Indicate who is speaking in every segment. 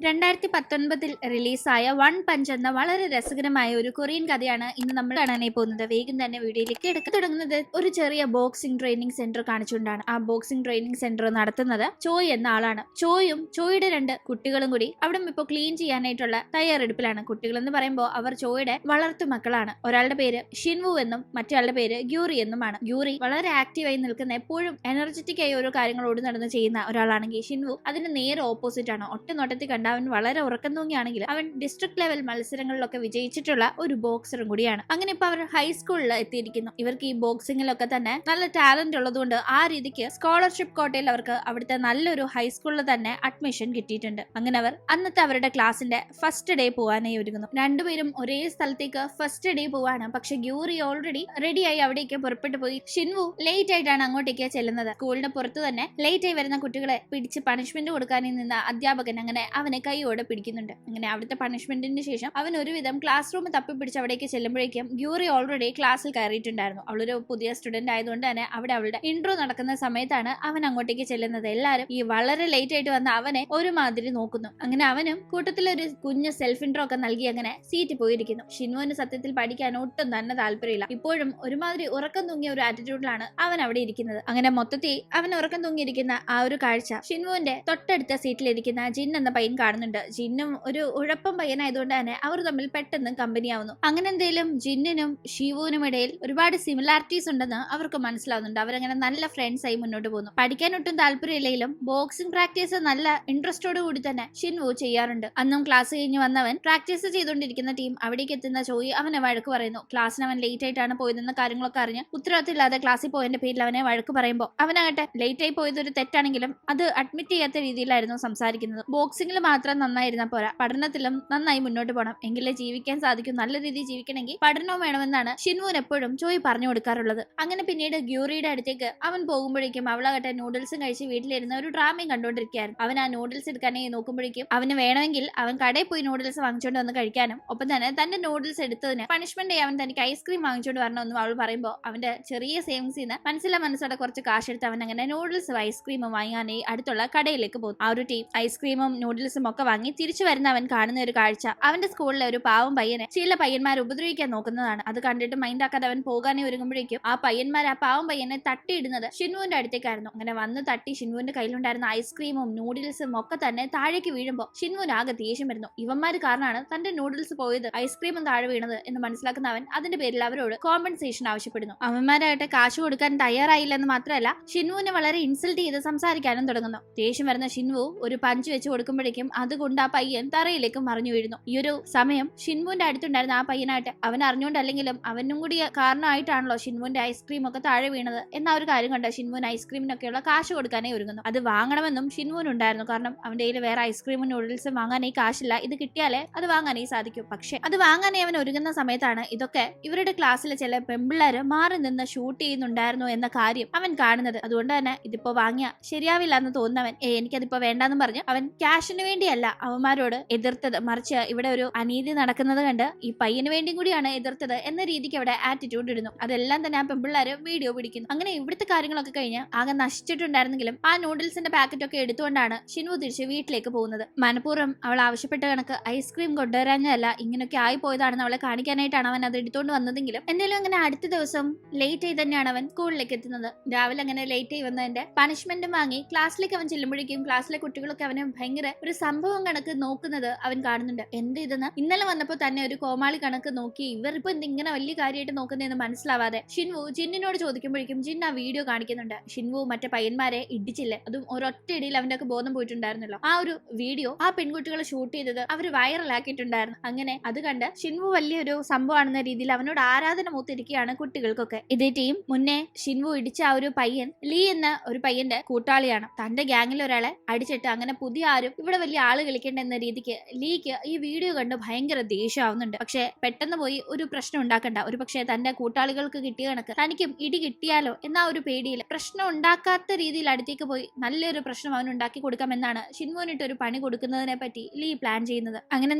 Speaker 1: രണ്ടായിരത്തി പത്തൊൻപതിൽ റിലീസായ വൺ പഞ്ച് എന്ന വളരെ രസകരമായ ഒരു കൊറിയൻ കഥയാണ് ഇന്ന് നമ്മൾ കാണാനായി പോകുന്നത്. വേഗം തന്നെ വീഡിയോയിലേക്ക് എടുക്കാൻ തുടങ്ങുന്നത് ഒരു ചെറിയ ബോക്സിംഗ് ട്രെയിനിങ് സെന്റർ കാണിച്ചുകൊണ്ടാണ്. ആ ബോക്സിംഗ് ട്രെയിനിങ് സെന്റർ നടത്തുന്നത് ചോയ് എന്ന ആളാണ്. ചോയും ചോയുടെ രണ്ട് കുട്ടികളും കൂടി അവിടെ ഇപ്പോൾ ക്ലീൻ ചെയ്യാനായിട്ടുള്ള തയ്യാറെടുപ്പിലാണ്. കുട്ടികൾ എന്ന് പറയുമ്പോൾ അവർ ചോയുടെ വളർത്തു മക്കളാണ്. ഒരാളുടെ പേര് ഷിൻവു എന്നും മറ്റൊരാളുടെ പേര് ഗ്യൂറി എന്നുമാണ്. ഗ്യൂറി വളരെ ആക്റ്റീവായി നിൽക്കുന്ന എപ്പോഴും എനർജറ്റിക് ആയി ഓരോ കാര്യങ്ങളോട് നടന്ന് ചെയ്യുന്ന ഒരാളാണെങ്കിൽ ഷിൻവു അതിന് നേരെ ഓപ്പോസിറ്റ് ആണ്. ഒറ്റ നോട്ടത്തിൽ കണ്ട അവൻ വളരെ ഉറക്കം തൂങ്ങിയാണെങ്കിൽ അവൻ ഡിസ്ട്രിക്ട് ലെവൽ മത്സരങ്ങളിലൊക്കെ വിജയിച്ചിട്ടുള്ള ഒരു ബോക്സറും കൂടിയാണ്. അങ്ങനെ ഇപ്പൊ അവർ ഹൈസ്കൂളിൽ എത്തിയിരിക്കുന്നു. ഇവർക്ക് ഈ ബോക്സിങ്ങിലൊക്കെ തന്നെ നല്ല ടാലന്റ് ഉള്ളതുകൊണ്ട് ആ രീതിക്ക് സ്കോളർഷിപ്പ് കോട്ടയിൽ അവർക്ക് അവിടുത്തെ നല്ലൊരു ഹൈസ്കൂളിൽ തന്നെ അഡ്മിഷൻ കിട്ടിയിട്ടുണ്ട്. അങ്ങനെ അവർ അന്നത്തെ അവരുടെ ക്ലാസിന്റെ ഫസ്റ്റ് ഡേ പോകാനായി ഒരുങ്ങുന്നു. രണ്ടുപേരും ഒരേ സ്ഥലത്തേക്ക് ഫസ്റ്റ് ഡേ പോവാണ്. പക്ഷെ ഗ്യൂറി ഓൾറെഡി റെഡിയായി അവിടേക്ക് പുറപ്പെട്ടു പോയി. ഷിൻവു ലേറ്റ് ആയിട്ടാണ് അങ്ങോട്ടേക്ക് ചെല്ലുന്നത്. സ്കൂളിന്റെ പുറത്ത് തന്നെ ലേറ്റ് ആയി വരുന്ന കുട്ടികളെ പിടിച്ച് പണിഷ്മെന്റ് കൊടുക്കാനിൽ നിന്ന അധ്യാപകൻ അങ്ങനെ അവനെ കൈയോടെ പിടിക്കുന്നുണ്ട്. അങ്ങനെ അവിടുത്തെ പണിഷ്മെന്റിന് ശേഷം അവൻ ഒരുവിധം ക്ലാസ് റൂം തപ്പിപ്പിടിച്ച് അവിടേക്ക് ചെല്ലുമ്പോഴേക്കും ഗ്യൂറി ഓൾറെഡി ക്ലാസ്സിൽ കയറിയിട്ടുണ്ടായിരുന്നു. അവളൊരു പുതിയ സ്റ്റുഡന്റ് ആയതുകൊണ്ട് തന്നെ അവിടെ അവളുടെ ഇൻട്രോ നടക്കുന്ന സമയത്താണ് അവൻ അങ്ങോട്ടേക്ക് ചെല്ലുന്നത്. എല്ലാവരും ഈ വളരെ ലേറ്റ് ആയിട്ട് വന്ന അവനെ ഒരുമാതിരി നോക്കുന്നു. അങ്ങനെ അവനും കൂട്ടത്തിലൊരു കുഞ്ഞ് സെൽഫ് ഇൻട്രോ ഒക്കെ നൽകി അങ്ങനെ സീറ്റ് പോയിരിക്കുന്നു. ഷിനുവിന് സത്യത്തിൽ പഠിക്കാൻ ഒട്ടും തന്നെ താല്പര്യമില്ല. ഇപ്പോഴും ഒരുമാതിരി ഉറക്കം തൂങ്ങിയ ഒരു ആറ്റിറ്റ്യൂഡിലാണ് അവൻ അവിടെ ഇരിക്കുന്നത്. അങ്ങനെ മൊത്തത്തിൽ അവൻ ഉറക്കം തൂങ്ങിയിരിക്കുന്ന ആ ഒരു കാഴ്ച ഷിൻവുവിന്റെ തൊട്ടടുത്ത സീറ്റിലിരിക്കുന്ന ജിൻ എന്ന പയ്യൻ കാണുന്നുണ്ട്. ജിന്നും ഒരു ഉഴപ്പം പയ്യനായതുകൊണ്ട് തന്നെ അവർ തമ്മിൽ പെട്ടെന്ന് കമ്പനിയാവുന്നു അങ്ങനെ എന്തെങ്കിലും ജിന്നിനും ഷീവുവിനും ഇടയിൽ ഒരുപാട് സിമിലാരിറ്റീസ് ഉണ്ടെന്ന് അവർക്ക് മനസ്സിലാവുന്നുണ്ട്. അവരങ്ങനെ നല്ല ഫ്രണ്ട്സ് ആയി മുന്നോട്ട് പോകുന്നു. പഠിക്കാൻ ഒട്ടും താല്പര്യമില്ലെങ്കിലും ബോക്സിംഗ് പ്രാക്ടീസ് നല്ല ഇൻട്രസ്റ്റോട് കൂടി തന്നെ ഷിൻവു ചെയ്യാറുണ്ട്. അന്നും ക്ലാസ് കഴിഞ്ഞ് വന്നവൻ പ്രാക്ടീസ് ചെയ്തുകൊണ്ടിരിക്കുന്ന ടീം അവിടേക്ക് എത്തുന്ന ചോയി അവനെ വഴക്ക് പറയുന്നു. ക്ലാസ്സിന് അവൻ ലേറ്റ് ആയിട്ടാണ് പോയതെന്ന കാര്യങ്ങളൊക്കെ അറിഞ്ഞ് ഉത്തരവാദിത്തമില്ലാതെ ക്ലാസ്സിൽ പോയതിന്റെ പേരിൽ അവനെ വഴക്ക് പറയുമ്പോൾ അവനാകട്ടെ ലേറ്റ് ആയി പോയത് ഒരു തെറ്റാണെങ്കിലും അത് അഡ്മിറ്റ് ചെയ്യാത്ത രീതിയിലായിരുന്നു സംസാരിക്കുന്നത്. ബോക്സിംഗിൽ മാത്രം നന്നായിരുന്നാൽ പോരാ. പഠനത്തിലും നന്നായി മുന്നോട്ട് പോകണം എങ്കിലേ ജീവിക്കാൻ സാധിക്കും. നല്ല രീതിയിൽ ജീവിക്കണമെങ്കിൽ പഠനവും വേണമെന്നാണ് ഷിൻവുൻ എപ്പോഴും ചോയ് പറഞ്ഞു കൊടുക്കാറുള്ളത്. അങ്ങനെ പിന്നീട് ഗ്യൂറിയുടെ അടുത്തേക്ക് അവൻ പോകുമ്പോഴേക്കും അവളാകട്ടെ നൂഡിൽസും കഴിച്ച് വീട്ടിലിരുന്ന് ഒരു ഡ്രാമയും കണ്ടുകൊണ്ടിരിക്കുകയായിരുന്നു. അവൻ ആ നൂഡിൽസ് എടുക്കാനായി നോക്കുമ്പോഴേക്കും അവന് വേണമെങ്കിൽ അവൻ കടയിൽ പോയി നൂഡിൽസ് വാങ്ങിച്ചുകൊണ്ട് വന്ന് കഴിക്കാനും ഒപ്പം തന്നെ തന്റെ നൂഡിൽസ് എടുത്തതിന് പണിഷ്മെന്റ് അവൻ തനിക്ക് ഐസ്ക്രീം വാങ്ങിച്ചുകൊണ്ട് വരണമെന്നും അവൾ പറയുമ്പോൾ അവന്റെ ചെറിയ സേവിങ്സിൽ നിന്ന് മനസ്സിലെ മനസ്സോടെ കുറച്ച് കാശ് എടുത്ത് അവൻ അങ്ങനെ നൂഡിൽസും ഐസ്ക്രീമും വാങ്ങാനായി അടുത്തുള്ള കടയിലേക്ക് പോകും ആ ഒരു ടീം ഐസ്ക്രീമും നൂഡിൽസും ഒക്കെ വാങ്ങി തിരിച്ചു വരുന്ന അവൻ കാണുന്ന ഒരു കാഴ്ച. അവന്റെ സ്കൂളിലെ ഒരു പാവം പയ്യനെ ചില പയ്യന്മാർ ഉപദ്രവിക്കാൻ നോക്കുന്നതാണ്. അത് കണ്ടിട്ട് മൈൻഡ് ആക്കാതെ അവൻ പോകാനേ ഒരുങ്ങുമ്പോഴേക്കും ആ പയ്യന്മാർ ആ പാവം പയ്യനെ തട്ടിയിടുന്നത് ഷിൻവുവിന്റെ അടുത്തേക്കായിരുന്നു. അങ്ങനെ വന്ന് തട്ടി ഷിൻവുവിന്റെ കയ്യിലുണ്ടായിരുന്ന ഐസ്ക്രീമും നൂഡിൽസും ഒക്കെ തന്നെ താഴേക്ക് വീഴുമ്പോൾ ഷിൻവുവിന് ആകെ ദേഷ്യം വരുന്നു. ഇവന്മാർ കാരണമാണ് തന്റെ നൂഡിൽസ് പോയത് ഐസ്ക്രീമും താഴെ വീണത് എന്ന് മനസ്സിലാക്കുന്ന അവൻ അതിന്റെ പേരിൽ അവരോട് കോമ്പൻസേഷൻ ആവശ്യപ്പെടുന്നു. അവന്മാരായിട്ട് കാശ് കൊടുക്കാൻ തയ്യാറായില്ലെന്ന് മാത്രമല്ല ഷിൻവുവിനെ വളരെ ഇൻസൾട്ട് ചെയ്ത് സംസാരിക്കാനും തുടങ്ങുന്നു. ദേഷ്യം വരുന്ന ഷിൻവു ഒരു പഞ്ച് വെച്ച് കൊടുക്കുമ്പോഴേക്കും അതുകൊണ്ട് ആ പയ്യൻ തറയിലേക്ക് മറിഞ്ഞു വീഴുന്നു. ഈ ഒരു സമയം ഷിൻമുന്റെ അടുത്തുണ്ടായിരുന്ന ആ പയ്യനായിട്ട് അവൻ അറിഞ്ഞുകൊണ്ടല്ലെങ്കിലും അവനും കൂടി കാരണമായിട്ടാണല്ലോ ഷിൻമുന്റെ ഐസ്ക്രീം ഒക്കെ താഴെ വീണത് എന്ന ഒരു കാര്യം കണ്ട് ഷിൻമുൻ ഐസ്ക്രീമിനൊക്കെയുള്ള കാശ് കൊടുക്കാനേ ഒരുങ്ങുന്നു. അത് വാങ്ങണമെന്നും ഷിൻമുൻ ഉണ്ടായിരുന്നു കാരണം അവന്റെ കയ്യിൽ വേറെ ഐസ്ക്രീമും നൂഡിൽസും വാങ്ങാനേ കാശില്ല. ഇത് കിട്ടിയാലേ അത് വാങ്ങാനേ സാധിക്കും. പക്ഷെ അത് വാങ്ങാനേ അവൻ ഒരുങ്ങുന്ന സമയത്താണ് ഇതൊക്കെ ഇവരുടെ ക്ലാസ്സിലെ ചില പെമ്പിള്ളേര് മാറി നിന്ന് ഷൂട്ട് ചെയ്യുന്നുണ്ടായിരുന്നു എന്ന കാര്യം അവൻ കാണുന്നത്. അതുകൊണ്ട് തന്നെ ഇതിപ്പോ വാങ്ങിയ ശരിയാവില്ല എന്ന് തോന്നുന്നവൻ ഏ എനിക്കതിപ്പോ വേണ്ടെന്ന് പറഞ്ഞു അവൻ ക്യാഷിന് വേണ്ടിയല്ല അവന്മാരോട് എതിർത്തത്. മറിച്ച് ഇവിടെ ഒരു അനീതി നടക്കുന്നത് കണ്ട് ഈ പയ്യന് വേണ്ടിയും കൂടിയാണ് എതിർത്തത് എന്ന രീതിക്ക് അവിടെ ആറ്റിറ്റ്യൂഡ് ഇടുന്നു. അതെല്ലാം തന്നെ ആ പെമ്പിള്ളേര് വീഡിയോ പിടിക്കുന്നു. അങ്ങനെ ഇവിടുത്തെ കാര്യങ്ങളൊക്കെ കഴിഞ്ഞ് ആകെ നശിച്ചിട്ടുണ്ടായിരുന്നെങ്കിലും ആ നൂഡിൽസിന്റെ പാക്കറ്റ് ഒക്കെ എടുത്തുകൊണ്ടാണ് ഷിൻവു തിരിച്ച് വീട്ടിലേക്ക് പോകുന്നത്. മനഃപൂർവം അവൾ ആവശ്യപ്പെട്ട കണക്ക് ഐസ്ക്രീം കൊണ്ടുവരാഞ്ഞതല്ല ഇങ്ങനെയൊക്കെ ആയി പോയതാണെന്ന് അവളെ കാണിക്കാനായിട്ടാണ് അവൻ അത് എടുത്തുകൊണ്ട് വന്നതെങ്കിലും എന്തായാലും അങ്ങനെ അടുത്ത ദിവസം ലേറ്റ് ആയി തന്നെയാണ് അവൻ സ്കൂളിലേക്ക് എത്തുന്നത്. രാവിലെ അങ്ങനെ ലേറ്റ് ആയി വന്നതിന്റെ പണിഷ്മെന്റും വാങ്ങി ക്ലാസ്സിലേക്ക് അവൻ ചെല്ലുമ്പോഴേക്കും ക്ലാസ്സിലെ കുട്ടികളൊക്കെ അവനെ ഭയങ്കര ഒരു സംഭവം കണക്ക് നോക്കുന്നത് അവൻ കാണുന്നുണ്ട്. എന്ത് ഇതെന്ന്? ഇന്നലെ വന്നപ്പോൾ തന്നെ ഒരു കോമാളി കണക്ക് നോക്കി ഇവരിപ്പോ എന്തിങ്ങനെ വലിയ കാര്യമായിട്ട് നോക്കുന്നതെന്ന് മനസ്സിലാവാതെ ഷിൻവു ജിന്നിനോട് ചോദിക്കുമ്പോഴേക്കും ജിൻ ആ വീഡിയോ കാണിക്കുന്നുണ്ട്. ഷിൻവു മറ്റേ പയ്യന്മാരെ ഇടിച്ചില്ലേ? അതും ഒരൊറ്റ ഇടിയിൽ അവന്റെ ഒക്കെ ബോധം പോയിട്ടുണ്ടായിരുന്നല്ലോ. ആ ഒരു വീഡിയോ ആ പെൺകുട്ടികളെ ഷൂട്ട് ചെയ്തത് അവർ വൈറലാക്കിയിട്ടുണ്ടായിരുന്നു. അങ്ങനെ അത് കണ്ട് ഷിൻവു വലിയൊരു സംഭവമാണെന്ന രീതിയിൽ അവനോട് ആരാധന മൂത്തിരിക്കുകയാണ് കുട്ടികൾക്കൊക്കെ. ഇതേ ടീം മുന്നേ ഷിൻവു ഇടിച്ച ആ ഒരു പയ്യൻ ലീ എന്ന ഒരു പയ്യന്റെ കൂട്ടാളിയാണ്. തന്റെ ഗ്യാങ്ങിൽ ഒരാളെ അടിച്ചിട്ട് അങ്ങനെ പുതിയ ആരും ഇവിടെ വലിയ ആൾ കളിക്കേണ്ട എന്ന രീതിക്ക് ലീക്ക് ഈ വീഡിയോ കണ്ട് ഭയങ്കര ദേഷ്യമാവുന്നുണ്ട് പക്ഷെ പെട്ടെന്ന് പോയി ഒരു പ്രശ്നം ഉണ്ടാക്കണ്ട. ഒരു പക്ഷേ തന്റെ കൂട്ടാളികൾക്ക് കിട്ടിയ കണക്ക് തനിക്കും ഇടി കിട്ടിയാലോ എന്ന ഒരു പേടിയിൽ പ്രശ്നം ഉണ്ടാക്കാത്ത രീതിയിൽ അടുത്തേക്ക് പോയി നല്ലൊരു പ്രശ്നം അവൻ ഉണ്ടാക്കി കൊടുക്കാമെന്നാണ് ഷിൻമോനിട്ട് ഒരു പണി കൊടുക്കുന്നതിനെ പറ്റി ലീ പ്ലാൻ ചെയ്യുന്നത്. അങ്ങനെ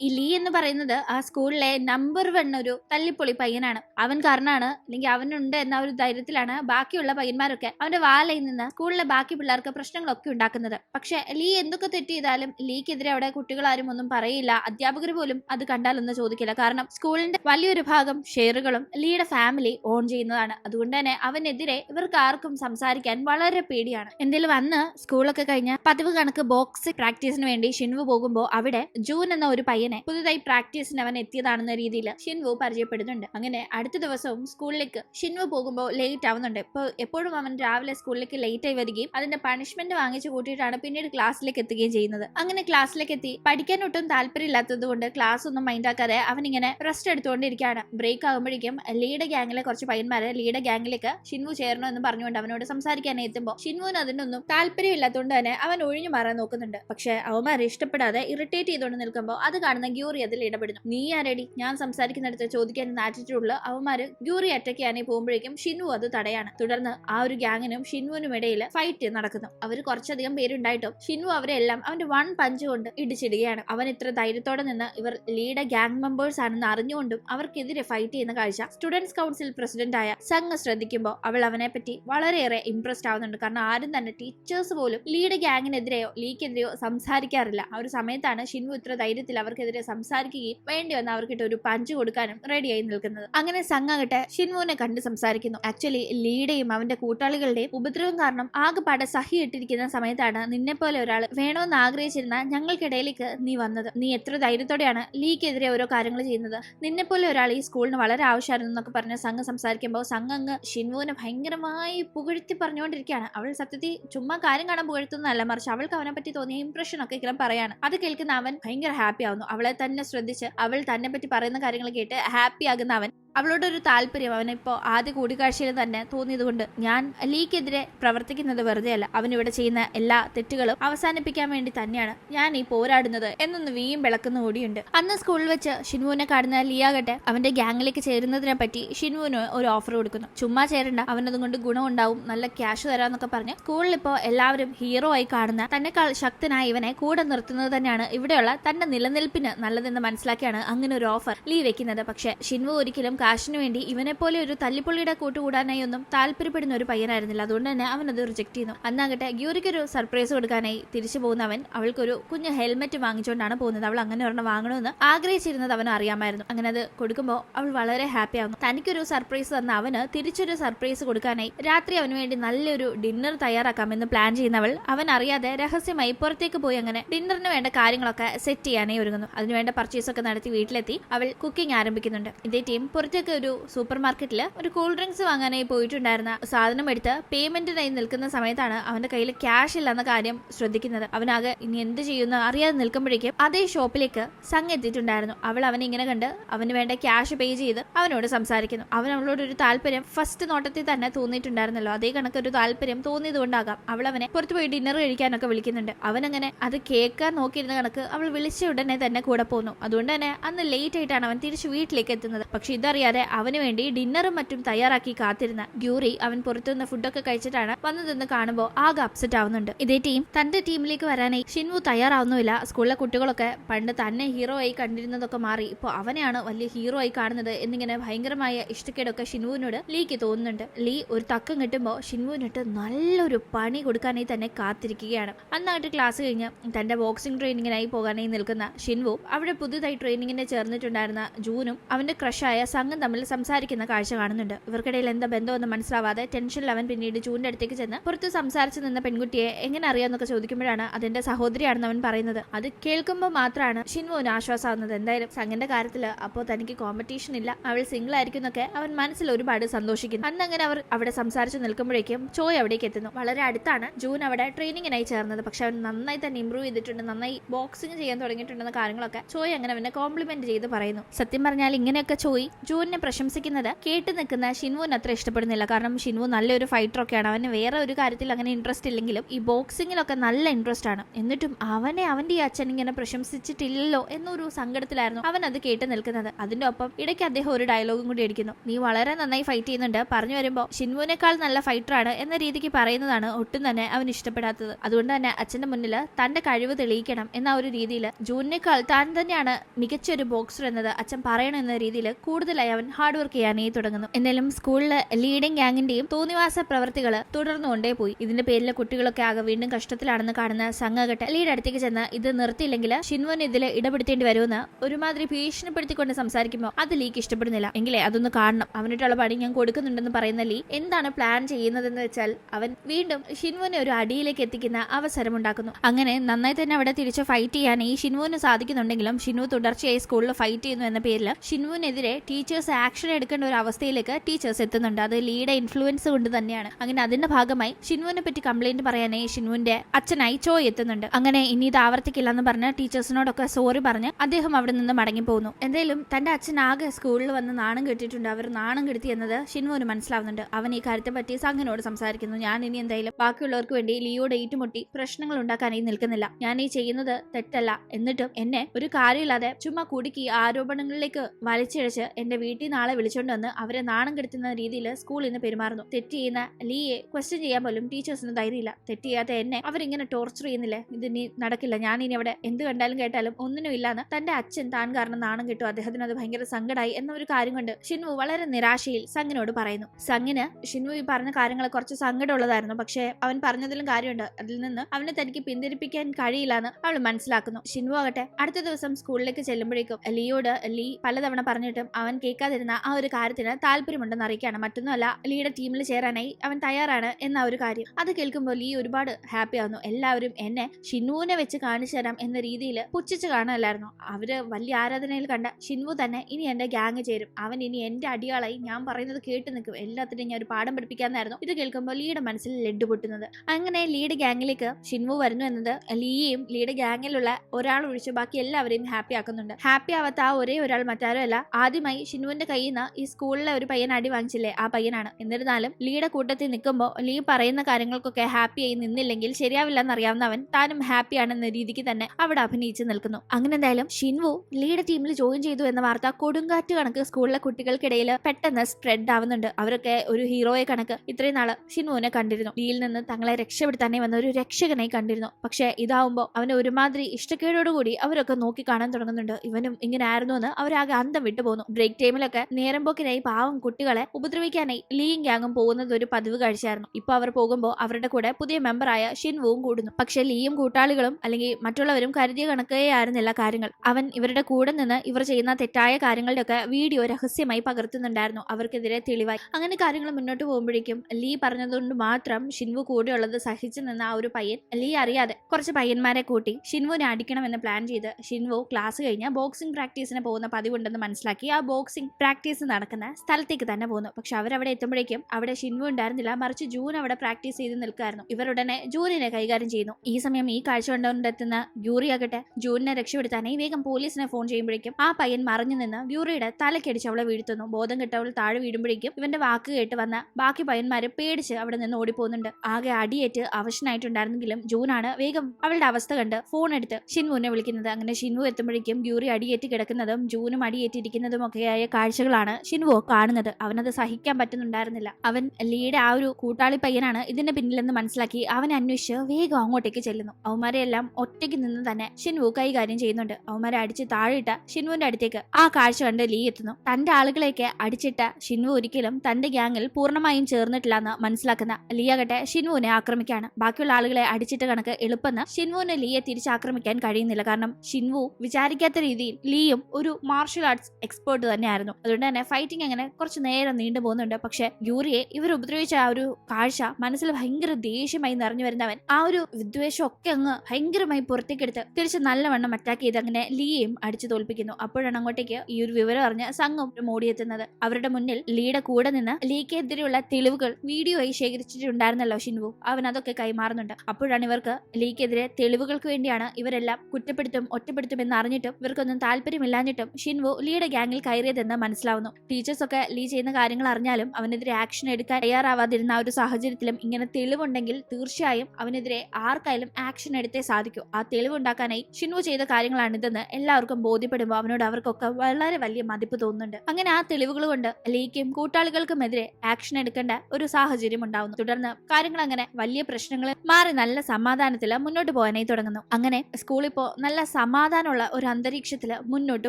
Speaker 1: ഈ ലീ എന്ന് പറയുന്നത് ആ സ്കൂളിലെ നമ്പർ വൺ ഒരു തല്ലിപ്പൊളി പയ്യനാണ്. അവൻ കാരണമാണ് അല്ലെങ്കിൽ അവനുണ്ട് എന്ന ഒരു ധൈര്യത്തിലാണ് ബാക്കിയുള്ള പയ്യന്മാരൊക്കെ അവന്റെ വാലയിൽ നിന്ന് സ്കൂളിലെ ബാക്കി പിള്ളേർക്ക് പ്രശ്നങ്ങളൊക്കെ ഉണ്ടാക്കുന്നത്. പക്ഷെ ലീ എന്തൊക്കെ തെറ്റ് ചെയ്താലും ലീക്കെതിരെ അവിടെ കുട്ടികൾ ആരും ഒന്നും പറയില്ല. അധ്യാപകർ പോലും അത് കണ്ടാലൊന്നും ചോദിക്കില്ല. കാരണം സ്കൂളിന്റെ വലിയൊരു ഭാഗം ഷെയറുകളും ലീയുടെ ഫാമിലി ഓൺ ചെയ്യുന്നതാണ്. അതുകൊണ്ട് തന്നെ അവനെതിരെ ഇവർക്ക് ആർക്കും സംസാരിക്കാൻ വളരെ പേടിയാണ്. എന്തെങ്കിലും വന്ന് സ്കൂളൊക്കെ കഴിഞ്ഞ പതിവ് കണക്ക് ബോക്സ് പ്രാക്ടീസിന് വേണ്ടി ഷിൻവു പോകുമ്പോൾ അവിടെ ജൂൻ എന്ന ഒരു പയ്യനെ പുതുതായി പ്രാക്ടീസിന് അവൻ എത്തിയതാണെന്ന രീതിയിൽ ഷിൻവു പരിചയപ്പെടുന്നുണ്ട്. അങ്ങനെ അടുത്ത ദിവസവും സ്കൂളിലേക്ക് ഷിൻവു പോകുമ്പോൾ ലേറ്റ് ആവുന്നുണ്ട്. ഇപ്പോൾ എപ്പോഴും അവൻ രാവിലെ സ്കൂളിലേക്ക് ലേറ്റ് ആയി വരികയും അതിന്റെ പണിഷ്മെന്റ് വാങ്ങിച്ചു കൂട്ടിയിട്ടാണ് പിന്നീട് ക്ലാസ്സിലേക്ക് എത്തുകയും ചെയ്യുന്നത്. അങ്ങനെ ക്ലാസ്സിലേക്ക് എത്തി. പഠിക്കാൻ ഒട്ടും താല്പര്യമില്ലാത്തത് കൊണ്ട് ക്ലാസ് ഒന്നും മൈൻഡ് ആക്കാതെ അവൻ ഇങ്ങനെ റെസ്റ്റ് എടുത്തുകൊണ്ടിരിക്കുകയാണ് ബ്രേക്ക് ആകുമ്പോഴേക്കും ലീഡ് ഗ്യാങ്ങിലെ കുറച്ച് പയ്യന്മാരെ ലീഡ് ഗ്യാങ്ങിലേക്ക് ഷിൻവു ചേരണോ എന്ന് പറഞ്ഞുകൊണ്ട് അവനോട് സംസാരിക്കാനായി എത്തുമ്പോൾ ഷിൻവുവിന് അതിനൊന്നും താല്പര്യമില്ലാത്തതുകൊണ്ട് തന്നെ അവൻ ഒഴിഞ്ഞു മാറാൻ നോക്കുന്നുണ്ട്. പക്ഷെ അവന്മാരെ ഇഷ്ടപ്പെടാതെ ഇറിറ്റേറ്റ് ചെയ്തുകൊണ്ട് നിൽക്കുമ്പോൾ അത് ഗ്യൂറി അതിൽ ഇടപെടുന്നു. നീ ആരടി? ഞാൻ സംസാരിക്കുന്നിടത്ത് ചോദിക്കാൻ ആറ്റിറ്റ്യൂഡിൽ അവന്മാര് ഗ്യൂറി അറ്റാക്ക് ചെയ്യാനേ പോകുമ്പോഴേക്കും ഷിൻവു അത് തടയാണ്. തുടർന്ന് ആ ഒരു ഗ്യാങ്ങിനും ഷിൻവുനും ഇടയിൽ ഫൈറ്റ് നടക്കുന്നു. അവർ കുറച്ചധികം പേരുണ്ടായിട്ടും ഷിൻവു അവരെ എല്ലാം അവന്റെ വൺ പഞ്ച് കൊണ്ട് ഇടിച്ചിടുകയാണ്. അവൻ ഇത്ര ധൈര്യത്തോടെ നിന്ന് ഇവർ ലീഡ് ഗ്യാങ് മെമ്പേഴ്സ് ആണെന്ന് അറിഞ്ഞുകൊണ്ടും അവർക്കെതിരെ ഫൈറ്റ് ചെയ്യുന്ന കാഴ്ച സ്റ്റുഡൻസ് കൗൺസിൽ പ്രസിഡന്റ് ആയ സംഘ ശ്രദ്ധിക്കുമ്പോൾ അവൾ അവനെ പറ്റി വളരെയേറെ ഇംപ്രസ്ഡ് ആവുന്നുണ്ട്. കാരണം ആരും തന്നെ ടീച്ചേഴ്സ് പോലും ലീഡ് ഗ്യാങ്ങിനെതിരെയോ ലീക്കെതിരെയോ സംസാരിക്കാറില്ല. ആ ഒരു സമയത്താണ് ഷിൻവു ഇത്ര ധൈര്യത്തിൽ അവർക്കെതിരെ സംസാരിക്കുകയും വേണ്ടി വന്ന് അവർക്കിട്ട് ഒരു പഞ്ച് കൊടുക്കാനും റെഡിയായി നിൽക്കുന്നത്. അങ്ങനെ സംഘാകട്ടെ ഷിൻമുവിനെ കണ്ട് സംസാരിക്കുന്നു. ആക്ച്വലി ലീഡയും അവന്റെ കൂട്ടാളികളുടെയും ഉപദ്രവം കാരണം ആകെപ്പാടെ സഹിയിട്ടിരിക്കുന്ന സമയത്താണ് നിന്നെ പോലെ ഒരാൾ വേണമെന്ന് ആഗ്രഹിച്ചിരുന്ന ഞങ്ങൾക്കിടയിലേക്ക് നീ വന്നത്. നീ എത്ര ധൈര്യത്തോടെയാണ് ലീക്കെതിരെ ഓരോ കാര്യങ്ങൾ ചെയ്യുന്നത്? നിന്നെ പോലെ ഒരാൾ ഈ സ്കൂളിന് വളരെ ആവശ്യമായിരുന്നു എന്നൊക്കെ പറഞ്ഞ് സംഘം സംസാരിക്കുമ്പോൾ സംഘം അങ്ങ് ഷിൻവുവിനെ ഭയങ്കരമായി പുകഴ്ത്തി പറഞ്ഞുകൊണ്ടിരിക്കുകയാണ്. അവൾ സത്യത്തിൽ ചുമ്മാ കാര്യം കാണാൻ പുകഴ്ത്തുന്നതല്ല. മറിച്ച് അവൾക്ക് അവനെ പറ്റി തോന്നിയ ഇംപ്രഷൻ ഒക്കെ ഇങ്ങനെ പറയാണ്. അത് കേൾക്കുന്ന അവൻ ഭയങ്കര ഹാപ്പി ആവുന്നു. അവളെ തന്നെ ശ്രദ്ധിച്ച് അവൾ തന്നെ പറ്റി പറയുന്ന കാര്യങ്ങൾ കേട്ട് ഹാപ്പി ആകുന്ന അവൻ അവളോട് ഒരു താല്പര്യം അവനിപ്പോ ആദ്യ കൂടിക്കാഴ്ചയിൽ തന്നെ തോന്നിയതുകൊണ്ട് ഞാൻ ലീക്കെതിരെ പ്രവർത്തിക്കുന്നത് വെറുതെയല്ല. അവൻ ഇവിടെ ചെയ്യുന്ന എല്ലാ തെറ്റുകളും അവസാനിപ്പിക്കാൻ വേണ്ടി തന്നെയാണ് ഞാൻ ഈ പോരാടുന്നത് എന്നൊന്ന് വീയും വിളക്കുന്ന കൂടിയുണ്ട്. അന്ന് സ്കൂളിൽ വെച്ച് ഷിൻവുവിനെ കാണുന്ന ലിയാകട്ടെ അവന്റെ ഗ്യാങ്ങിലേക്ക് ചേരുന്നതിനെ പറ്റി ഷിൻവുവിന് ഒരു ഓഫർ കൊടുക്കുന്നു. ചുമ്മാ ചേരണ്ട അവനതും കൊണ്ട് ഗുണമുണ്ടാവും നല്ല ക്യാഷ് തരാന്നൊക്കെ പറഞ്ഞ് സ്കൂളിൽ ഇപ്പോൾ എല്ലാവരും ഹീറോ ആയി കാണുന്ന തന്നെക്കാൾ ശക്തനായ ഇവനെ കൂടെ നിർത്തുന്നത് തന്നെയാണ് ഇവിടെയുള്ള തന്റെ നിലനിൽപ്പിന് നല്ലതെന്ന് മനസ്സിലാക്കിയാണ് അങ്ങനെ ഒരു ഓഫർ ലീ വെക്കുന്നത്. പക്ഷേ ഷിൻവു ഒരിക്കലും കാശിനു വേണ്ടി ഇവനെ പോലെ ഒരു തല്ലിപ്പൊള്ളിയുടെ കൂട്ടുകൂടാനായി ഒന്നും താല്പര്യപ്പെടുന്ന ഒരു പയ്യനായിരുന്നില്ല. അതുകൊണ്ട് തന്നെ അവൻ അത് റിജക്ട് ചെയ്യുന്നു. അന്നാകട്ടെ ഗ്യൂരിക്കൊരു സർപ്രൈസ് കൊടുക്കാനായി തിരിച്ചു പോകുന്ന അവൻ അവൾക്കൊരു കുഞ്ഞ് ഹെൽമെറ്റ് വാങ്ങിച്ചുകൊണ്ടാണ് പോകുന്നത്. അവൾ അങ്ങനെ ഒരെണ്ണം വാങ്ങണമെന്ന് ആഗ്രഹിച്ചിരുന്നത് അവന് അറിയാമായിരുന്നു. അങ്ങനെ അത് കൊടുക്കുമ്പോൾ അവൾ വളരെ ഹാപ്പി ആവുന്നു. തനിക്കൊരു സർപ്രൈസ് തന്ന അവന് തിരിച്ചൊരു സർപ്രൈസ് കൊടുക്കാനായി രാത്രി അവന് വേണ്ടി നല്ലൊരു ഡിന്നർ തയ്യാറാക്കാമെന്ന് പ്ലാൻ ചെയ്യുന്നവൾ അവൻ അറിയാതെ രഹസ്യമായി പുറത്തേക്ക് പോയി അങ്ങനെ ഡിന്നറിന് വേണ്ട കാര്യങ്ങളൊക്കെ സെറ്റ് ചെയ്യാനായി ഒരുങ്ങുന്നു. അതിനുവേണ്ട പർച്ചേസ് ഒക്കെ നടത്തി വീട്ടിലെത്തി അവൾ കുക്കിംഗ് ആരംഭിക്കുന്നുണ്ട്. ഇതേ ടീം പുറത്തേക്ക് ഒരു സൂപ്പർ മാർക്കറ്റിൽ ഒരു കൂൾ ഡ്രിങ്ക്സ് വാങ്ങാനായി പോയിട്ടുണ്ടായിരുന്ന സാധനം എടുത്ത് പേയ്മെന്റിനായി നിൽക്കുന്ന സമയത്താണ് അവന്റെ കയ്യിൽ ക്യാഷ് ഇല്ലെന്ന കാര്യം ശ്രദ്ധിക്കുന്നത്. അവനാകെ ഇനി എന്ത് ചെയ്യുന്ന അറിയാതെ നിൽക്കുമ്പോഴേക്കും അതേ ഷോപ്പിലേക്ക് സംഘ എത്തിയിട്ടുണ്ടായിരുന്നു അവൾ അവനെ ഇങ്ങനെ കണ്ട് അവന് വേണ്ട ക്യാഷ് പേ ചെയ്ത് അവനോട് സംസാരിക്കുന്നു. അവൻ അവളോട് ഒരു താല്പര്യം ഫസ്റ്റ് നോട്ടത്തിൽ തന്നെ തോന്നിയിട്ടുണ്ടായിരുന്നല്ലോ. അതേ കണക്ക് ഒരു താല്പര്യം തോന്നിയത് കൊണ്ടാകാം അവൾ അവനെ പുറത്തു പോയി ഡിന്നർ കഴിക്കാനൊക്കെ വിളിക്കുന്നുണ്ട്. അവൻ അങ്ങനെ അത് കേൾക്കാൻ നോക്കിയിരുന്ന കണക്ക് അവൾ വിളിച്ച ഉടനെ തന്നെ കൂടെ പോന്നു. അതുകൊണ്ട് തന്നെ അന്ന് ലേറ്റ് ആയിട്ടാണ് അവൻ തിരിച്ചു വീട്ടിലേക്ക് എത്തുന്നത്. പക്ഷെ ഇതറിയാതെ അവന് വേണ്ടി ഡിന്നറും മറ്റും തയ്യാറാക്കി കാത്തിരുന്ന ഗ്യൂറി അവൻ പുറത്തുനിന്ന് ഫുഡൊക്കെ കഴിച്ചിട്ടാണ് വന്നതെന്ന് കാണുമ്പോൾ ആകെ അപ്സെറ്റ് ആവുന്നുണ്ട്. ഇതേ ടീം തന്റെ ടീമിലേക്ക് വരാനായി ഷിൻവു തയ്യാറാവുന്നില്ല സ്കൂളിലെ കുട്ടികളൊക്കെ പണ്ട് തന്നെ ഹീറോ ആയി കണ്ടിരുന്നതൊക്കെ മാറി ഇപ്പോൾ അവനെയാണ് വലിയ ഹീറോ ആയി കാണുന്നത് എന്നിങ്ങനെ ഭയങ്കരമായ ഇഷ്ടക്കേടൊക്കെ ഷിൻവുവിനോട് ലീക്ക് തോന്നുന്നുണ്ട്. ലീ ഒരു തക്കം കിട്ടുമ്പോൾ ഷിൻവുവിനിട്ട് നല്ലൊരു പണി കൊടുക്കാനായി തന്നെ കാത്തിരിക്കുകയാണ്. അന്നായിട്ട് ക്ലാസ് കഴിഞ്ഞ് തന്റെ ബോക്സിംഗ് ട്രെയിനിങ്ങിനായി പോകാനായി നിൽക്കുന്ന ഷിൻവു അവിടെ പുതുതായി ട്രെയിനിങ്ങിന് ചേർന്നിട്ടുണ്ടായിരുന്ന ജൂനും അവന്റെ ക്രഷായ സംഘം തമ്മിൽ സംസാരിക്കുന്ന കാഴ്ച കാണുന്നുണ്ട്. ഇവർക്കിടയിൽ എന്താ ബന്ധമെന്ന് മനസ്സിലാവാതെ ടെൻഷനിൽ അവൻ പിന്നീട് ജൂന്റെ അടുത്തേക്ക് ചെന്ന് പുറത്ത് സംസാരിച്ചു നിന്ന പെൺകുട്ടിയെ എങ്ങനെ അറിയാമെന്നൊക്കെ ചോദിക്കുമ്പോഴാണ് അതിന്റെ സഹോദരിയാണെന്ന് അവൻ പറയുന്നത്. അത് കേൾക്കുമ്പോൾ മാത്രമാണ് ഷിൻവുവിന് ആശ്വാസമാവുന്നത്. എന്തായാലും സംഘന്റെ കാര്യത്തിൽ അപ്പോൾ തനിക്ക് കോമ്പറ്റീഷൻ ഇല്ല. അവൾ സിംഗിൾ ആയിരിക്കും എന്നൊക്കെ അവൻ മനസ്സിൽ ഒരുപാട് സന്തോഷിക്കുന്നു. അന്ന് അങ്ങനെ അവർ അവിടെ സംസാരിച്ച് നിൽക്കുമ്പോഴേക്കും ചോയ് അവിടേക്ക് എത്തുന്നു. വളരെ അടുത്താണ് ജൂൺ അവിടെ ട്രെയിനിങ്ങിനായി ചേർന്നത്. പക്ഷെ അവൻ നന്നായി തന്നെ ഇമ്പ്രൂവ് ചെയ്തിട്ടുണ്ട്. നന്നായി ബോക്സിംഗ് ചെയ്യാൻ തുടങ്ങിയിട്ടുണ്ടെന്ന കാര്യങ്ങളൊക്കെ ചോയ് അങ്ങനെ അവനെ കോംപ്ലിമെന്റ് ചെയ്ത് പറയുന്നു. സത്യം പറഞ്ഞാൽ ഇങ്ങനെയൊക്കെ ചോയ് ജൂൻ ജൂനിനെ പ്രശംസിക്കുന്നത് കേട്ട് നിൽക്കുന്ന ഷിൻവുവിന് അത്ര ഇഷ്ടപ്പെടുന്നില്ല. കാരണം ഷിൻവു നല്ലൊരു ഫൈറ്റർ ഒക്കെയാണ്. അവന് വേറെ ഒരു കാര്യത്തിൽ അങ്ങനെ ഇൻട്രസ്റ്റ് ഇല്ലെങ്കിലും ഈ ബോക്സിങ്ങിലൊക്കെ നല്ല ഇൻട്രസ്റ്റ് ആണ്. എന്നിട്ടും അവനെ അവന്റെ ഈ അച്ഛൻ ഇങ്ങനെ പ്രശംസിച്ചിട്ടില്ലല്ലോ എന്നൊരു സങ്കടത്തിലായിരുന്നു അവൻ അത് കേട്ട് നിൽക്കുന്നത്. അതിന്റെ ഒപ്പം ഇടയ്ക്ക് അദ്ദേഹം ഒരു ഡയലോഗും കൂടി അടിക്കുന്നു നീ വളരെ നന്നായി ഫൈറ്റ് ചെയ്യുന്നുണ്ട്. പറഞ്ഞു വരുമ്പോൾ ഷിൻവുവിനേക്കാൾ നല്ല ഫൈറ്റർ ആണ് എന്ന രീതിക്ക് പറയുന്നതാണ് ഒട്ടും തന്നെ അവൻ ഇഷ്ടപ്പെടാത്തത്. അതുകൊണ്ട് തന്നെ അച്ഛന്റെ മുന്നിൽ തന്റെ കഴിവ് തെളിയിക്കണം എന്ന ഒരു രീതിയിൽ ജൂനിനേക്കാൾ താൻ തന്നെയാണ് മികച്ച ഒരു ബോക്സർ എന്നത് അച്ഛൻ പറയണം എന്ന രീതിയിൽ കൂടുതലായി അവൻ ഹാർഡ് വർക്ക് ചെയ്യാനേ തുടങ്ങുന്നു. എന്നാലും സ്കൂളിലെ ലീഡിംഗ് ഗ്യാങ്ങിന്റെയും തോന്നിവാസ പ്രവർത്തികൾ തുടർന്നുകൊണ്ടേ പോയി. ഇതിന്റെ പേരിൽ കുട്ടികളൊക്കെ ആകെ വീണ്ടും കഷ്ടത്തിലാണെന്ന് കാണുന്ന സംഘഘട്ട ലീഡ് അടുത്തേക്ക് ചെന്ന് ഇത് നിർത്തിയില്ലെങ്കിൽ ഷിൻവൻ ഇതിൽ ഇടപെടുത്തേണ്ടി വരുമെന്ന് ഒരുമാതിരി ഭീഷണിപ്പെടുത്തിക്കൊണ്ട് സംസാരിക്കുമ്പോൾ അത് ലീക്ക് ഇഷ്ടപ്പെടുന്നില്ല. എങ്കിലേ അതൊന്ന് കാണണം. അവനിട്ടുള്ള പണി ഞാൻ കൊടുക്കുന്നുണ്ടെന്ന് പറയുന്ന ലീ എന്താണ് പ്ലാൻ ചെയ്യുന്നതെന്ന് വെച്ചാൽ അവൻ വീണ്ടും ഷിൻവനെ ഒരു അടിയിലേക്ക് എത്തിക്കുന്ന അവസരം ഉണ്ടാക്കുന്നു അങ്ങനെ നന്നായി തന്നെ അവിടെ തിരിച്ച് ഫൈറ്റ് ചെയ്യാൻ ഈ ഷിൻവുവിന് സാധിക്കുന്നുണ്ടെങ്കിലും ഷിൻവു തുടർച്ചയായി സ്കൂളിൽ ഫൈറ്റ് ചെയ്യുന്നു എന്ന പേരിൽ ഷിൻവുവിനെതിരെ ടീച്ചേഴ്സ് ആക്ഷൻ എടുക്കേണ്ട ഒരു അവസ്ഥയിലേക്ക് ടീച്ചേഴ്സ് എത്തുന്നുണ്ട്. അത് ലീയുടെ ഇൻഫ്ലുവൻസ് കൊണ്ട് തന്നെയാണ്. അങ്ങനെ അതിന്റെ ഭാഗമായി ഷിൻവുവിനെ പറ്റി കംപ്ലൈന്റ് പറയാനായി ഷിൻവുവിന്റെ അച്ഛനായി ചോ എത്തുന്നുണ്ട്. അങ്ങനെ ഇനി ഇത് ആവർത്തിക്കില്ല എന്ന് പറഞ്ഞ് ടീച്ചേഴ്സിനോടൊക്കെ സോറി പറഞ്ഞ് അദ്ദേഹം അവിടെ നിന്ന് മടങ്ങി പോകുന്നു എന്തായാലും തന്റെ അച്ഛൻ ആകെ സ്കൂളിൽ വന്ന് നാണം കെട്ടിയിട്ടുണ്ട്. അവർ നാണം കെടുത്തി എന്നത് ഷിൻവുവിന് മനസ്സിലാവുന്നുണ്ട്. അവൻ ഈ കാര്യത്തെ പറ്റി സംഘനോട് സംസാരിക്കുന്നു. ഞാൻ ഇനി എന്തായാലും ബാക്കിയുള്ളവർക്ക് വേണ്ടി ലിയോടെ ഏറ്റുമുട്ടി പ്രശ്നങ്ങൾ ഉണ്ടാക്കാനായി നിൽക്കുന്നില്ല. ഞാൻ ഈ ചെയ്യുന്നത് തെറ്റല്ല. എന്നിട്ടും എന്നെ ഒരു കാര്യമില്ലാതെ ചുമ്മാ കുടുക്കി ആരോപണങ്ങളിലേക്ക് വലിച്ചിഴച്ച് എന്റെ വീട്ടിൽ നാളെ വിളിച്ചോണ്ട് വന്ന് അവരെ നാണം കെടുത്തുന്ന രീതിയിൽ സ്കൂളിൽ നിന്ന് പെരുമാറുന്നു. തെറ്റ് ചെയ്യുന്ന ലീയെ ക്വസ്റ്റ്യൻ ചെയ്യാൻ പോലും ടീച്ചേഴ്സിന് ധൈര്യമില്ല. തെറ്റ് ചെയ്യാത്ത എന്നെ അവരിങ്ങനെ ടോർച്ചർ ചെയ്യുന്നില്ലേ? ഇത് ഇനി നടക്കില്ല. ഞാൻ ഇനി അവിടെ എന്ത് കണ്ടാലും കേട്ടാലും ഒന്നിനും ഇല്ലാന്ന് തന്റെ അച്ഛൻ താൻ കാരണം നാണം കിട്ടും. അദ്ദേഹത്തിന് അത് ഭയങ്കര സങ്കടമായി എന്നൊരു കാര്യം കൊണ്ട് ഷിൻവു വളരെ നിരാശയിൽ സംഗിനോട് പറയുന്നു. സംഗിന് ഷിൻവു ഈ പറഞ്ഞ കാര്യങ്ങൾ കുറച്ച് സങ്കടമുള്ളതായിരുന്നു. പക്ഷേ അവൻ പറഞ്ഞതിലും കാര്യമുണ്ട്. അതിൽ നിന്ന് അവനെ തനിക്ക് പിന്തിരിപ്പിക്കാൻ കഴിയില്ലെന്ന് അവൾ മനസ്സിലാക്കുന്നു. ഷിൻവു ആകട്ടെ അടുത്ത ദിവസം സ്കൂളിലേക്ക് ചെല്ലുമ്പോഴേക്കും ലിയോട് ലീ പലതവണ പറഞ്ഞിട്ടും അവൻ കേൾക്കാതിരുന്ന ആ ഒരു കാര്യത്തിന് താല്പര്യമുണ്ടെന്ന് അറിയിക്കുകയാണ്. മറ്റൊന്നുമല്ല ലീയുടെ ടീമിൽ ചേരാനായി അവൻ തയ്യാറാണ് എന്ന ഒരു കാര്യം. അത് കേൾക്കുമ്പോൾ ലീ ഒരുപാട് ഹാപ്പി ആവുന്നു. എല്ലാവരും എന്നെ ഷിൻവുവിനെ വെച്ച് കാണിച്ചു തരാം എന്ന രീതിയിൽ പുച്ഛിച്ച് കാണുമല്ലായിരുന്നു അവർ വലിയ ആരാധനയിൽ കണ്ട ഷിൻവു തന്നെ ഇനി എന്റെ ഗ്യാങ് ചേരും. അവൻ ഇനി എന്റെ അടിയാളായി ഞാൻ പറയുന്നത് കേട്ട് നിൽക്കും. എല്ലാത്തിനും ഞാൻ ഒരു പാഠം പഠിപ്പിക്കാന്നായിരുന്നു ഇത് കേൾക്കുമ്പോൾ ലീയുടെ മനസ്സിൽ ലഡ്ഡു പൊട്ടുന്നത്. അങ്ങനെ ലീഡ് ഗ്യാങ്ങിലേക്ക് ഷിൻവു വരുന്നു എന്നത് ലീയും ലീഡ് ഗ്യാങ്ങിലുള്ള ഒരാൾ ഒഴിച്ച് ബാക്കി എല്ലാവരെയും ഹാപ്പി ആക്കുന്നുണ്ട്. ഹാപ്പി ആവാത്ത ആ ഒരേ ഒരാൾ മറ്റാരും അല്ല ആദ്യമായി ഷിൻവുവിന്റെ കയ്യിൽ നിന്ന് ഈ സ്കൂളിലെ ഒരു പയ്യൻ അടി വാങ്ങിച്ചില്ലേ? ആ പയ്യനാണ്. എന്നിരുന്നാലും ലീയുടെ കൂട്ടത്തിൽ നിൽക്കുമ്പോൾ ലീ പറയുന്ന കാര്യങ്ങൾക്കൊക്കെ ഹാപ്പി ആയി നിന്നില്ലെങ്കിൽ ശരിയാവില്ല എന്നറിയാവുന്ന അവൻ താനും ഹാപ്പി ആണെന്ന രീതിക്ക് തന്നെ അവിടെ അഭിനയിച്ച് നിൽക്കുന്നു. അങ്ങനെ എന്തായാലും ഷിൻവു ലീയുടെ ടീമിൽ ജോയിൻ ചെയ്തു എന്ന വാർത്ത കൊടുങ്കാറ്റ് കണക്ക് സ്കൂളിലെ കുട്ടികൾക്കിടയിൽ പെട്ടെന്ന് സ്പ്രെഡ് ആവുന്നുണ്ട്. അവരൊക്കെ ഒരു ഹീറോയെ കണക്ക് ഇത്രയും നാൾ ഷിൻവുവിനെ കണ്ടിരുന്നു. ലീയിൽ നിന്ന് തങ്ങളെ രക്ഷപ്പെടുത്താനേ വന്ന ഒരു രക്ഷകനെ കണ്ടിരുന്നു. പക്ഷേ ഇതാവുമ്പോൾ അവനെ ഒരുമാതിരി ഇഷ്ടക്കേടോടുകൂടി അവരൊക്കെ നോക്കി കാണാൻ തുടങ്ങുന്നുണ്ട്. ഇവനും ഇങ്ങനെ ആയിരുന്നു എന്ന് അവരാകെ അന്തം വിട്ടു പോകുന്നു ബ്രേക്ക് ടൈമിലൊക്കെ നേരം പോക്കിനായി പാവം കുട്ടികളെ ഉപദ്രവിക്കാനായി ലീയും ഗ്യാങ്ങും പോകുന്നത് ഒരു പതിവ് കാഴ്ചയായിരുന്നു. ഇപ്പൊ അവർ പോകുമ്പോൾ അവരുടെ കൂടെ പുതിയ മെമ്പറായ ഷിൻവുവും കൂടുന്നു. പക്ഷെ ലീയും കൂട്ടാളികളും അല്ലെങ്കിൽ മറ്റുള്ളവരും കരുതിയ കണക്കേ ആയിരുന്നില്ല കാര്യങ്ങൾ. അവൻ ഇവരുടെ കൂടെ നിന്ന് ഇവർ ചെയ്യുന്ന തെറ്റായ കാര്യങ്ങളുടെയൊക്കെ വീഡിയോ രഹസ്യമായി പകർത്തുന്നുണ്ടായിരുന്നു. അവർക്കെതിരെ തെളിവായി. അങ്ങനെ കാര്യങ്ങൾ മുന്നോട്ട് പോകുമ്പോഴേക്കും ലീ പറഞ്ഞതുകൊണ്ട് മാത്രം ഷിൻവു കൂടെയുള്ളത് സഹിച്ചു നിന്ന ആ ഒരു പയ്യൻ ലീ അറിയാതെ കുറച്ച് പയ്യന്മാരെ കൂട്ടി ഷിൻവുവിനെ അടിക്കണമെന്ന് പ്ലാൻ ചെയ്ത് ഷിൻവു ക്ലാസ് കഴിഞ്ഞ് ബോക്സിംഗ് പ്രാക്ടീസിന് പോകുന്ന പതിവുണ്ടെന്ന് മനസ്സിലാക്കി. ആ ബോക്സിംഗ് പ്രാക്ടീസ് നടക്കുന്ന സ്ഥലത്തേക്ക് തന്നെ പോകുന്നു. പക്ഷെ അവരവിടെ എത്തുമ്പോഴേക്കും അവിടെ ഷിൻവു ഉണ്ടായിരുന്നില്ല. മറിച്ച് ജൂൻ അവിടെ പ്രാക്ടീസ് ചെയ്ത് നിൽക്കായിരുന്നു ഇവരുടനെ ജൂനിനെ കൈകാര്യം ചെയ്യുന്നു. ഈ സമയം ഈ കാഴ്ച കണ്ടുകൊണ്ടെത്തുന്ന ഗ്യൂറി ആകട്ടെ ജൂനിനെ രക്ഷപ്പെടുത്താനായി വേഗം പോലീസിനെ ഫോൺ ചെയ്യുമ്പോഴേക്കും ആ പയ്യൻ മറിഞ്ഞു നിന്ന് ഗ്യൂറിയുടെ തലക്കടിച്ച് അവളെ വീഴ്ത്തുന്നു. ബോധം കെട്ടവൾ താഴെ വീടുമ്പോഴേക്കും ഇവന്റെ വാക്ക് കേട്ട് വന്ന ബാക്കി പയ്യന്മാര് പേടിച്ച് അവിടെ നിന്ന് ഓടിപ്പോകുന്നുണ്ട്. ആകെ അടിയേറ്റ് അവശനായിട്ടുണ്ടായിരുന്നെങ്കിലും ജൂനാണ് വേഗം അവളുടെ അവസ്ഥ കണ്ട് ഫോൺ എടുത്ത് ഷിൻവുവിനെ വിളിക്കുന്നത്. അങ്ങനെ ഷിൻവു എത്തുമ്പോഴേക്കും ഗ്യൂറി അടിയേറ്റ് കിടക്കുന്നതും ജൂനും അടിയേറ്റിരിക്കുന്നതും ഒക്കെയായ കാഴ്ചകളാണ് ഷിൻവോ കാണുന്നത്. അവനത് സഹിക്കാൻ പറ്റുന്നുണ്ടായിരുന്നില്ല. അവൻ ലീയുടെ ആ ഒരു കൂട്ടാളി പയ്യനാണ് ഇതിന്റെ പിന്നിലെന്ന് മനസ്സിലാക്കി അവൻ അന്വേഷിച്ച് വേഗം അങ്ങോട്ടേക്ക് ചെല്ലുന്നു. അവന്മാരെ എല്ലാം ഒറ്റയ്ക്ക് നിന്ന് തന്നെ ഷിൻവു കൈകാര്യം ചെയ്യുന്നുണ്ട്. അവന്മാരെ അടിച്ച് താഴെയിട്ട ഷിൻവുവിന്റെ അടുത്തേക്ക് ആ കാഴ്ച കണ്ട് ലീ എത്തുന്നു. തന്റെ ആളുകളെയൊക്കെ അടിച്ചിട്ട ഷിൻവു ഒരിക്കലും തന്റെ ഗ്യാങ്ങിൽ പൂർണമായും ചേർന്നിട്ടില്ല എന്ന് മനസ്സിലാക്കുന്ന ലീ ആകട്ടെ ഷിൻവുവിനെ ആക്രമിക്കാണ് ബാക്കിയുള്ള ആളുകളെ അടിച്ചിട്ട് കണക്ക് എളുപ്പെന്ന് ഷിൻവുവിന് ലീയെ തിരിച്ചാക്രമിക്കാൻ കഴിയുന്നില്ല. കാരണം ഷിൻവു വിചാരിക്കാത്ത രീതിയിൽ ലീയും ഒരു മാർഷൽ ആർട്സ് എക്സ്പേർട്ട് തന്നെയായിരുന്നു. അതുകൊണ്ട് തന്നെ ഫൈറ്റിംഗ് അങ്ങനെ കുറച്ച് നേരം നീണ്ടു പോകുന്നുണ്ട്. പക്ഷെ യൂറിയെ ഇവർ ഉപദ്രവിച്ച ആ ഒരു കാഴ്ച മനസ്സിൽ ഭയങ്കര ദേഷ്യമായി നിറഞ്ഞു വരുന്നവൻ ആ ഒരു വിദ്വേഷം ഒക്കെ അങ്ങ് ഭയങ്കരമായി പുറത്തേക്കെടുത്ത് തിരിച്ച് നല്ലവണ്ണം അറ്റാക്ക് ചെയ്ത് അങ്ങനെ ലീയെയും അടിച്ചു തോൽപ്പിക്കുന്നു. അപ്പോഴാണ് അങ്ങോട്ടേക്ക് ഈ ഒരു വിവരം അറിഞ്ഞ് സംഘം ഓടിയെത്തുന്നത് അവരുടെ മുന്നിൽ ലീയുടെ കൂടെ നിന്ന് ലീക്കെതിരെയുള്ള തെളിവുകൾ വീഡിയോ ആയി ശേഖരിച്ചിട്ടുണ്ടായിരുന്നല്ലോ ഷിൻവു. അവൻ അതൊക്കെ കൈമാറുന്നുണ്ട്. അപ്പോഴാണ് ഇവർക്ക് ലീക്കെതിരെ തെളിവുകൾക്ക് വേണ്ടിയാണ് ഇവരെല്ലാം കുറ്റപ്പെടുത്തും ഒറ്റപ്പെടുത്തും എന്ന് അറിഞ്ഞിട്ടും ഇവർക്കൊന്നും താല്പര്യമില്ലാഞ്ഞിട്ടും ഷിൻവു ലീയുടെ ഗ്യാങ്ങിൽ കയറിയതെന്ന് എന്ന് മനസ്സിലാവുന്നു. ടീച്ചേഴ്സ് ഒക്കെ ലീ ചെയ്യുന്ന കാര്യങ്ങൾ അറിഞ്ഞാലും അവനെതിരെ ആക്ഷൻ എടുക്കാൻ തയ്യാറാവാതിരുന്ന ഒരു സാഹചര്യത്തിലും ഇങ്ങനെ തെളിവുണ്ടെങ്കിൽ തീർച്ചയായും അവനെതിരെ ആർക്കായാലും ആക്ഷൻ എടുത്തേ സാധിക്കൂ. ആ തെളിവുണ്ടാക്കാനായി ഷിൻവു ചെയ്ത കാര്യങ്ങളാണിതെന്ന് എല്ലാവർക്കും ബോധ്യപ്പെടുമ്പോൾ അവനോട് അവർക്കൊക്കെ വളരെ വലിയ മതിപ്പ് തോന്നുന്നുണ്ട്. അങ്ങനെ ആ തെളിവുകൾ കൊണ്ട് ലീക്കും കൂട്ടാളികൾക്കുമെതിരെ ആക്ഷൻ എടുക്കേണ്ട ഒരു സാഹചര്യം ഉണ്ടാവുന്നു. തുടർന്ന് കാര്യങ്ങൾ അങ്ങനെ വലിയ പ്രശ്നങ്ങൾ മാറി നല്ല സമാധാനത്തിൽ മുന്നോട്ട് പോകാനായി തുടങ്ങുന്നു. അങ്ങനെ സ്കൂളിപ്പോ നല്ല സമാധാനമുള്ള ഒരു അന്തരീക്ഷത്തിൽ മുന്നോട്ട്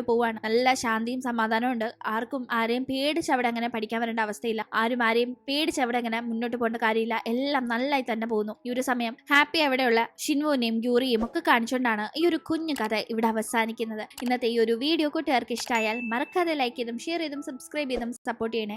Speaker 1: പോവാണ്. നല്ല ശാന്തിയും സമാധാനവും ഉണ്ട്. ആർക്കും ആരെയും പേടിച്ച് അവിടെ അങ്ങനെ പഠിക്കാൻ വരേണ്ട അവസ്ഥയില്ല. ആരും ആരെയും പേടിച്ച് അവിടെ അങ്ങനെ മുന്നോട്ട് പോകേണ്ട കാര്യമില്ല. എല്ലാം നല്ലതായി തന്നെ പോകുന്നു. ഈ ഒരു സമയം ഹാപ്പി അവിടെയുള്ള ഷിൻവുവിനെയും യൂറിയും ഒക്കെ കാണിച്ചുകൊണ്ടാണ് ഈ ഒരു കുഞ്ഞു കഥ ഇവിടെ അവസാനിക്കുന്നത്. ഇന്നത്തെ ഈ ഒരു വീഡിയോ കൂട്ടുകാർക്ക് ഇഷ്ടമായാൽ മറക്കാതെ ലൈക്ക് ചെയ്തും ഷെയർ ചെയ്തും സബ്സ്ക്രൈബ് ചെയ്തും സപ്പോർട്ട് ചെയ്യണേ.